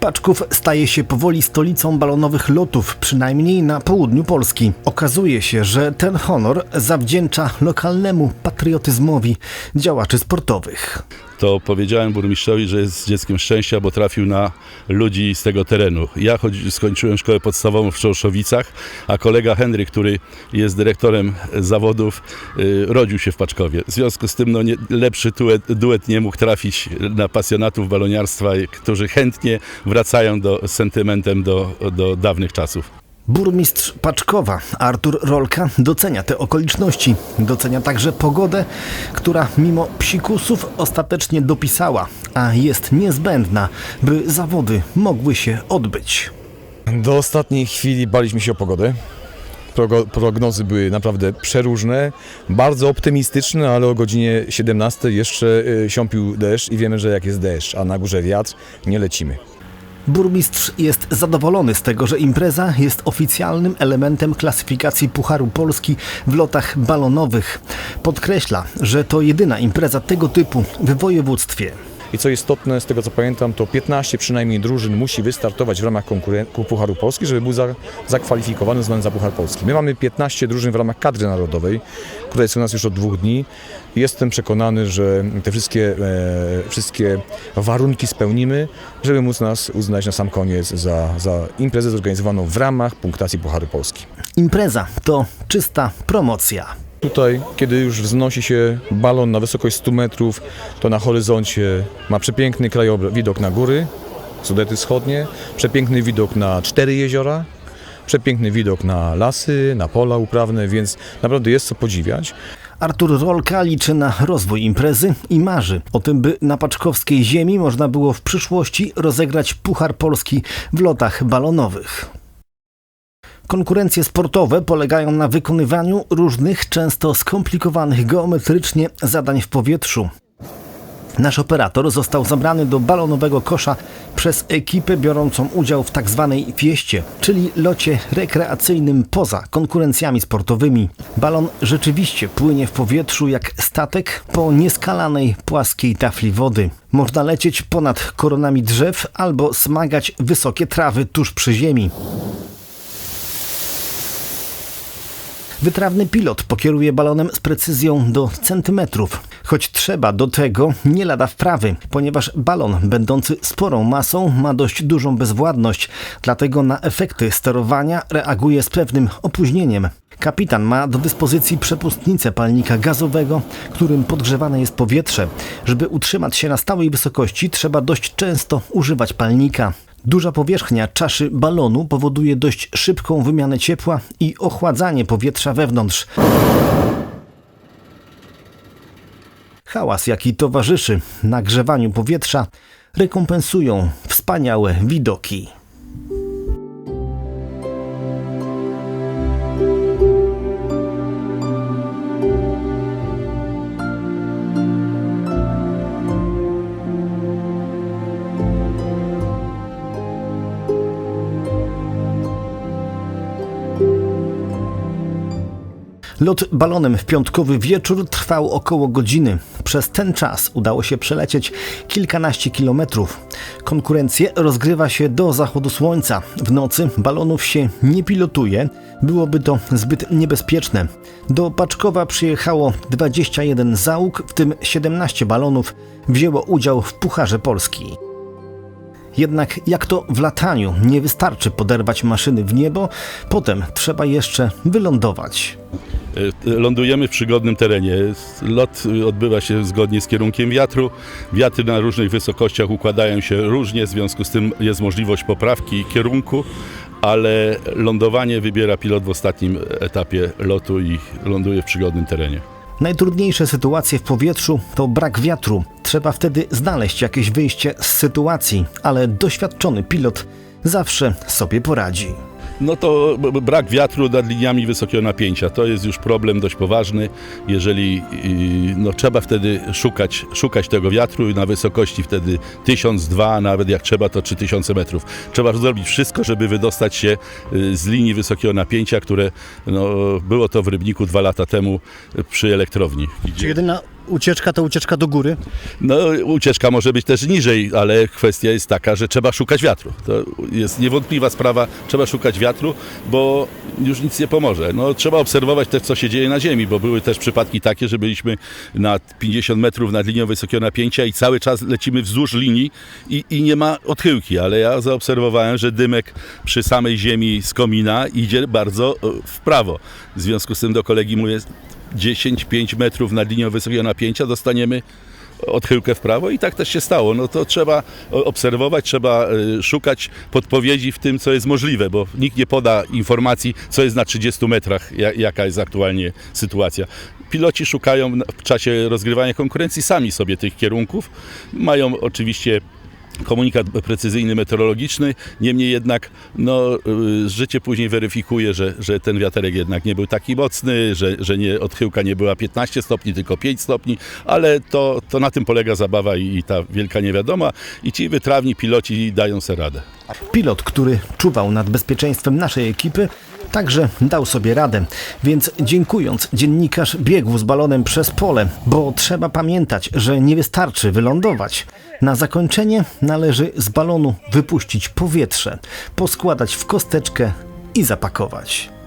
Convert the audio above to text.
Paczków staje się powoli stolicą balonowych lotów, przynajmniej na południu Polski. Okazuje się, że ten honor zawdzięcza lokalnemu patriotyzmowi działaczy sportowych. To powiedziałem burmistrzowi, że jest dzieckiem szczęścia, bo trafił na ludzi z tego terenu. Ja chodzi, skończyłem szkołę podstawową w Czołszowicach, a kolega Henryk, który jest dyrektorem zawodów, y, rodził się w Paczkowie. W związku z tym no, nie, lepszy duet, duet nie mógł trafić na pasjonatów baloniarstwa, którzy chętnie wracają do, sentymentem do, do dawnych czasów. Burmistrz Paczkowa Artur Rolka docenia te okoliczności. Docenia także pogodę, która mimo psikusów ostatecznie dopisała, a jest niezbędna, by zawody mogły się odbyć. Do ostatniej chwili baliśmy się o pogodę. Prognozy były naprawdę przeróżne, bardzo optymistyczne, ale o godzinie 17 jeszcze y, siąpił deszcz i wiemy, że jak jest deszcz, a na górze wiatr, nie lecimy. Burmistrz jest zadowolony z tego, że impreza jest oficjalnym elementem klasyfikacji Pucharu Polski w lotach balonowych. Podkreśla, że to jedyna impreza tego typu w województwie. I co istotne, z tego co pamiętam, to 15 przynajmniej drużyn musi wystartować w ramach konkuren- Pucharu Polski, żeby był za, zakwalifikowany znany za Puchar Polski. My mamy 15 drużyn w ramach kadry narodowej, która jest u nas już od dwóch dni. Jestem przekonany, że te wszystkie, e, wszystkie warunki spełnimy, żeby móc nas uznać na sam koniec za, za imprezę zorganizowaną w ramach punktacji Pucharu Polski. Impreza to czysta promocja. Tutaj, kiedy już wznosi się balon na wysokość 100 metrów, to na horyzoncie ma przepiękny krajobraz, widok na góry, Sudety Wschodnie, przepiękny widok na cztery jeziora, przepiękny widok na lasy, na pola uprawne, więc naprawdę jest co podziwiać. Artur Rolka liczy na rozwój imprezy i marzy o tym, by na paczkowskiej ziemi można było w przyszłości rozegrać Puchar Polski w lotach balonowych. Konkurencje sportowe polegają na wykonywaniu różnych, często skomplikowanych geometrycznie zadań w powietrzu. Nasz operator został zabrany do balonowego kosza przez ekipę biorącą udział w tak zwanej fieście, czyli locie rekreacyjnym poza konkurencjami sportowymi. Balon rzeczywiście płynie w powietrzu jak statek po nieskalanej płaskiej tafli wody. Można lecieć ponad koronami drzew albo smagać wysokie trawy tuż przy ziemi. Wytrawny pilot pokieruje balonem z precyzją do centymetrów, choć trzeba do tego nie lada wprawy, ponieważ balon będący sporą masą ma dość dużą bezwładność, dlatego na efekty sterowania reaguje z pewnym opóźnieniem. Kapitan ma do dyspozycji przepustnicę palnika gazowego, którym podgrzewane jest powietrze. Żeby utrzymać się na stałej wysokości, trzeba dość często używać palnika. Duża powierzchnia czaszy balonu powoduje dość szybką wymianę ciepła i ochładzanie powietrza wewnątrz. Hałas, jaki towarzyszy nagrzewaniu powietrza, rekompensują wspaniałe widoki. Lot balonem w piątkowy wieczór trwał około godziny. Przez ten czas udało się przelecieć kilkanaście kilometrów. Konkurencję rozgrywa się do zachodu słońca. W nocy balonów się nie pilotuje, byłoby to zbyt niebezpieczne. Do Paczkowa przyjechało 21 załóg, w tym 17 balonów wzięło udział w Pucharze Polski. Jednak jak to w lataniu, nie wystarczy poderwać maszyny w niebo, potem trzeba jeszcze wylądować. Y, Lądujemy w przygodnym terenie. Lot odbywa się zgodnie z kierunkiem wiatru. Wiatry na różnych wysokościach układają się różnie, w związku z tym jest możliwość poprawki kierunku, ale lądowanie wybiera pilot w ostatnim etapie lotu i ląduje w przygodnym terenie. Najtrudniejsze sytuacje w powietrzu to brak wiatru. Trzeba wtedy znaleźć jakieś wyjście z sytuacji, ale doświadczony pilot zawsze sobie poradzi. No to brak wiatru nad liniami wysokiego napięcia. To jest już problem dość poważny. Jeżeli yy, no, trzeba wtedy szukać, szukać tego wiatru na wysokości wtedy 1000, 2, a nawet jak trzeba to 3000 metrów. Trzeba zrobić wszystko, żeby wydostać się yy, z linii wysokiego napięcia, które no, było to w Rybniku dwa lata temu yy, przy elektrowni. Czy jedyna ucieczka to ucieczka do góry. No, ucieczka może być też niżej, ale kwestia jest taka, że trzeba szukać wiatru. To jest niewątpliwa sprawa, trzeba szukać wiatru, bo już nic nie pomoże. No, trzeba obserwować też, co się dzieje na ziemi, bo były też przypadki takie, że byliśmy na 50 metrów nad linią wysokiego napięcia i cały czas lecimy wzdłuż linii i, i nie ma odchyłki, ale ja zaobserwowałem, że dymek przy samej ziemi z komina idzie bardzo e, w prawo. W związku z tym do kolegi mówię, 10-5 metrów nad linią wysokiego napięcia dostaniemy odchyłkę w prawo i tak też się stało. No to trzeba obserwować, trzeba y, szukać podpowiedzi w tym, co jest możliwe, bo nikt nie poda informacji, co jest na 30 metrach, ja- jaka jest aktualnie sytuacja. Piloci szukają w czasie rozgrywania konkurencji sami sobie tych kierunków. Mają oczywiście komunikat precyzyjny meteorologiczny, niemniej jednak no, y, życie później weryfikuje, że, że ten wiaterek jednak nie był taki mocny, że, że nie, odchyłka nie była 15 stopni, tylko 5 stopni, ale to, to na tym polega zabawa i, i ta wielka niewiadoma i ci wytrawni piloci dają sobie radę. Pilot, który czuwał nad bezpieczeństwem naszej ekipy, także dał sobie radę. Więc dziękując, dziennikarz biegł z balonem przez pole, bo trzeba pamiętać, że nie wystarczy wylądować. Na zakończenie należy z balonu wypuścić powietrze, poskładać w kosteczkę i zapakować.